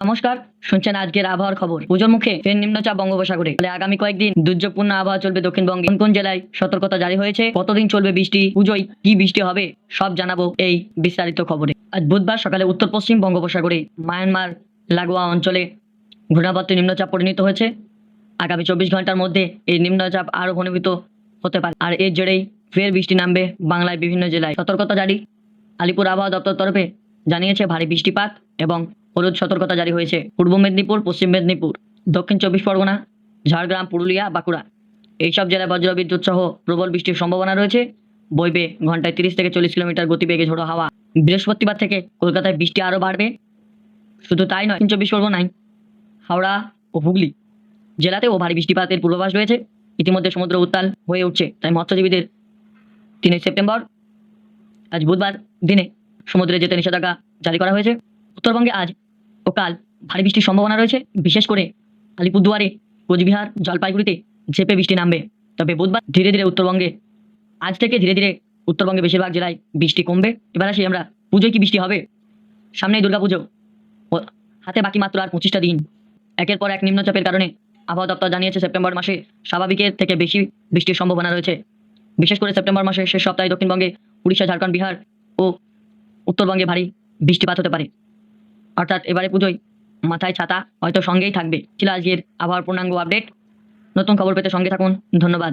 নমস্কার, শুনছেন আজকের আবহাওয়ার খবর। পুজোর মুখে ফের নিম্নচাপ বঙ্গোপসাগরে। ফলে আগামী কয়েকদিন দুর্যোগপূর্ণ আবহাওয়া চলবে দক্ষিণবঙ্গে। কোন কোন জেলায় সতর্কতা জারি হয়েছে? কতদিন চলবে বৃষ্টি? পুজোয় কি বৃষ্টি হবে? সব জানাব এই বিস্তারিত খবরে। আজ বুধবার সকালে উত্তর পশ্চিম বঙ্গোপসাগরে মায়ানমার লাগোয়া অঞ্চলে ঘূর্ণাবর্তে নিম্নচাপ পরিণত হয়েছে। আগামী চব্বিশ ঘণ্টার মধ্যে এই নিম্নচাপ আরও ঘনীভূত হতে পারে। আর এর জেরেই ফের বৃষ্টি নামবে বাংলার বিভিন্ন জেলায়। সতর্কতা জারি। আলিপুর আবহাওয়া দপ্তর তরফে জানিয়েছে ভারী বৃষ্টিপাত এবং হলুদ সতর্কতা জারি হয়েছে। পূর্ব মেদিনীপুর, পশ্চিম মেদিনীপুর, দক্ষিণ চব্বিশ পরগনা, ঝাড়গ্রাম, পুরুলিয়া, বাঁকুড়া। এইসব জেলায় বজ্রবিদ্যুৎ সহ প্রবল বৃষ্টির সম্ভাবনা রয়েছে। বইবে ঘন্টায় তিরিশ থেকে চল্লিশ কিলোমিটার গতিবেগে ঝোড়ো হাওয়া। বৃহস্পতিবার থেকে কলকাতায় বৃষ্টি আরও বাড়বে। শুধু তাই নয় চব্বিশ পরগনায় হাওড়া ও হুগলি জেলাতেও ভারী বৃষ্টিপাতের পূর্বাভাস রয়েছে। ইতিমধ্যে সমুদ্র উত্তাল হয়ে উঠছে, তাই মৎস্যজীবীদের তিনই সেপ্টেম্বর, আজ বুধবার দিনে সমুদ্রে যেতে নিষেধাজ্ঞা জারি করা হয়েছে। উত্তরবঙ্গে আজ ও কাল ভারী বৃষ্টির সম্ভাবনা রয়েছে। বিশেষ করে আলিপুরদুয়ারে কোচবিহার, জলপাইগুড়িতে ঝেপে বৃষ্টি নামবে। তবে বুধবার ধীরে ধীরে উত্তরবঙ্গে, আজ থেকে ধীরে ধীরে উত্তরবঙ্গে বেশিরভাগ জেলায় বৃষ্টি কমবে। এবার আসি আমরা, পুজোয় কি বৃষ্টি হবে? সামনেই দুর্গাপুজো। হাতে বাকি মাত্র আর পঁচিশটা দিন। একের পর এক নিম্নচাপের কারণে আবহাওয়া দপ্তর জানিয়েছে, সেপ্টেম্বর মাসে স্বাভাবিকের থেকে বেশি বৃষ্টির সম্ভাবনা রয়েছে। বিশেষ করে সেপ্টেম্বর মাসের শেষ সপ্তাহে দক্ষিণবঙ্গে উড়িষ্যা, ঝাড়খণ্ড, বিহার ও উত্তরবঙ্গে ভারী বৃষ্টিপাত হতে পারে। অর্থাৎ এবারে পুজোয় মাথায় ছাতা হয়তো সঙ্গেই থাকবে। ছিল আজকের আবহাওয়ার পূর্ণাঙ্গ আপডেট নতুন খবর পেতে সঙ্গে থাকুন। ধন্যবাদ।